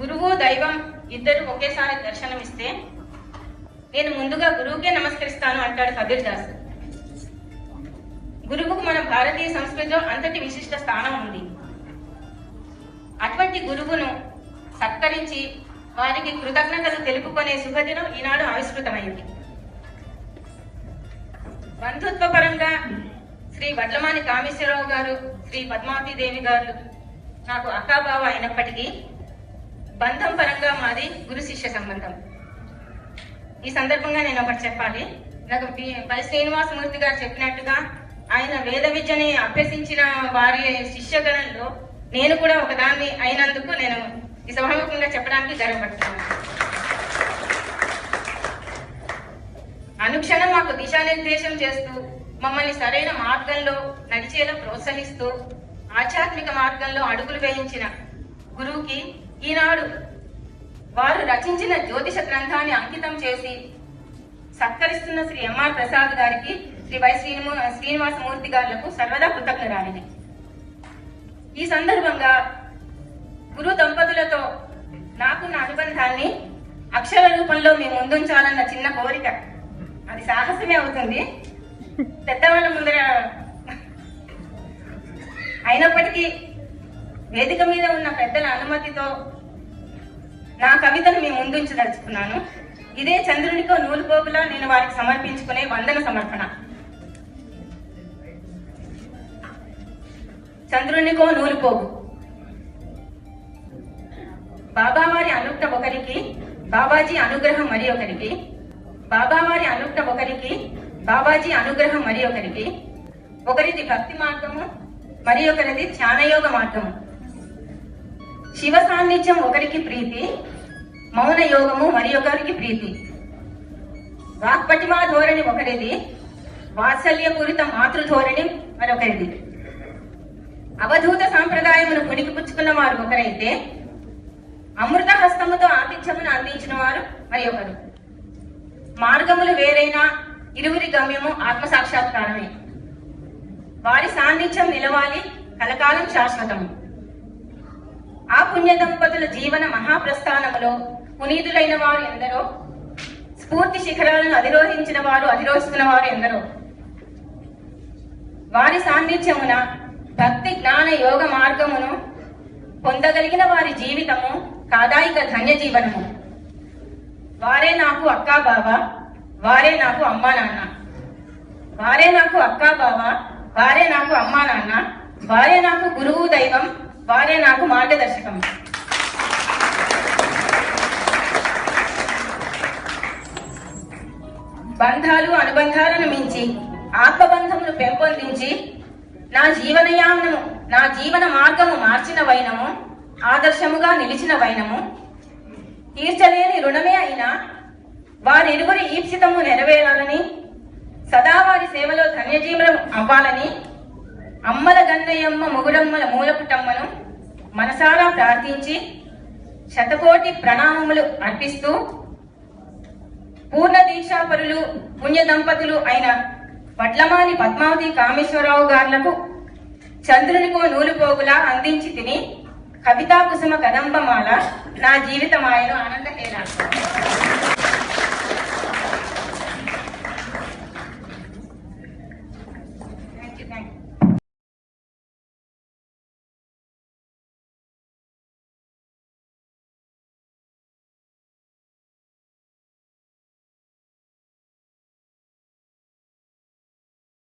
గురువు దైవం ఇద్దరు ఒకేసారి దర్శనమిస్తే నేను ముందుగా గురువుకే నమస్కరిస్తాను అంటాడు కబీర్ దాస్. గురువుకు మన భారతీయ సంస్కృతిలో అంతటి విశిష్ట స్థానం ఉంది. అటువంటి గురువును సత్కరించి వారికి కృతజ్ఞతలు తెలుపుకునే శుభదినం ఈనాడు ఆవిష్కృతమైంది. బంధుత్వ పరంగా శ్రీ వడ్లమాని కామేశ్వరరావు గారు శ్రీ పద్మావతి దేవి గారు నాకు అక్కాబావ అయినప్పటికీ బంధం పరంగా మాది గురు శిష్య సంబంధం. ఈ సందర్భంగా నేను ఒకటి చెప్పాలి. నాకు పై శ్రీనివాసమూర్తి గారు చెప్పినట్టుగా ఆయన వేద విద్యని అభ్యసించిన వారి శిష్యగణంలో నేను కూడా ఒకదాన్ని అయినందుకు నేను ఈ సభాముఖంగా చెప్పడానికి గర్వపడుతున్నాను. అనుక్షణం మాకు దిశానిర్దేశం చేస్తూ మమ్మల్ని సరైన మార్గంలో నడిచేలా ప్రోత్సహిస్తూ ఆధ్యాత్మిక మార్గంలో అడుగులు వేయించిన గురువుకి ఈనాడు వారు రచించిన జ్యోతిష గ్రంథాన్ని అంకితం చేసి సత్కరిస్తున్న శ్రీ ఎంఆర్ ప్రసాద్ గారికి శ్రీ వై శ్రీనిము శ్రీనివాసమూర్తి గారులకు సర్వదా కృతజ్ఞరాలిని. ఈ సందర్భంగా గురు దంపతులతో నాకున్న అనుబంధాన్ని అక్షర రూపంలో మీ ముందుంచాలన్న చిన్న కోరిక. అది సాహసమే అవుతుంది. పెద్దవాళ్ళ ముందర అయినప్పటికీ వేదిక మీద ఉన్న పెద్దల అనుమతితో నా కవితను మీ ముందుంచదలుచుకున్నాను ఇదే చంద్రునికో నూలుపోగులా నేను వారికి సమర్పించుకునే వందన సమర్పణ. చంద్రునికో నూలుపోగు. బాబావారి అనుక్త ఒకరికి బాబాజీ అనుగ్రహం మరి ఒకరికి. బాబావారి అనుక్త ఒకరికి బాబాజీ అనుగ్రహం మరి ఒకరికి. ఒకరిది భక్తి మార్గము మరి ఒకరిది ధ్యానయోగ మార్గము. శివ సాన్నిధ్యం ఒకరికి ప్రీతి మౌన యోగము మరి ఒకరికి ప్రీతి. వాక్పటిమా ధోరణి ఒకరిది వాత్సల్యపూరిత మాతృ ధోరణి మరొకరిది. అవధూత సాంప్రదాయమును పుణికిపుచ్చుకున్న వారు ఒకరైతే అమృత హస్తముతో ఆతిథ్యమును అందించిన వారు మరి ఒకరు. మార్గములు వేరైనా ఇరువురి గమ్యము ఆత్మసాక్షాత్కారమే. వారి సాన్నిధ్యం నిలవాలి కలకాలం శాశ్వతము. ఆ పుణ్య దంపతుల జీవన మహాప్రస్థానములో పునీతులైన వారు ఎందరో? స్ఫూర్తి శిఖరాలను అధిరోహించిన వారు అధిరోహిస్తున్న వారు ఎందరో? వారి సాన్నిధ్యమున భక్తి జ్ఞాన యోగ మార్గమును పొందగలిగిన వారి జీవితము కాదాయిక ధన్య జీవనము. వారే నాకు అక్కా బావ వారే నాకు అమ్మా నాన్న. వారే నాకు అక్కా బావ వారే నాకు అమ్మా నాన్న. వారే నాకు గురువు దైవం వారే నాకు మార్గదర్శకం. బంధాలు అనుబంధాలను మించి ఆత్మబంధములు పెంపొందించి నా జీవనయానము నా జీవన మార్గము మార్చిన వైనము ఆదర్శముగా నిలిచిన వైనము తీర్చలేని రుణమే అయినా వారిరువురి ఈప్సితము నెరవేరాలని సదా వారి సేవలో ధన్యజీవనం అవ్వాలని అమ్మల గన్నయ్యమ్మ ముగుడమ్మల మూలపుటమ్మను మనసారా ప్రార్థించి శతకోటి ప్రణామములు అర్పిస్తూ పూర్ణ దీక్షాపరులు పుణ్య దంపతులు అయిన వడ్లమాని పద్మావతి కామేశ్వరరావు గారులకు చంద్రునికో నూలుపోగులా అందించి తిని కవితా కుసుమ కదంబమాల నా జీవితమాయను ఆనందహేళ.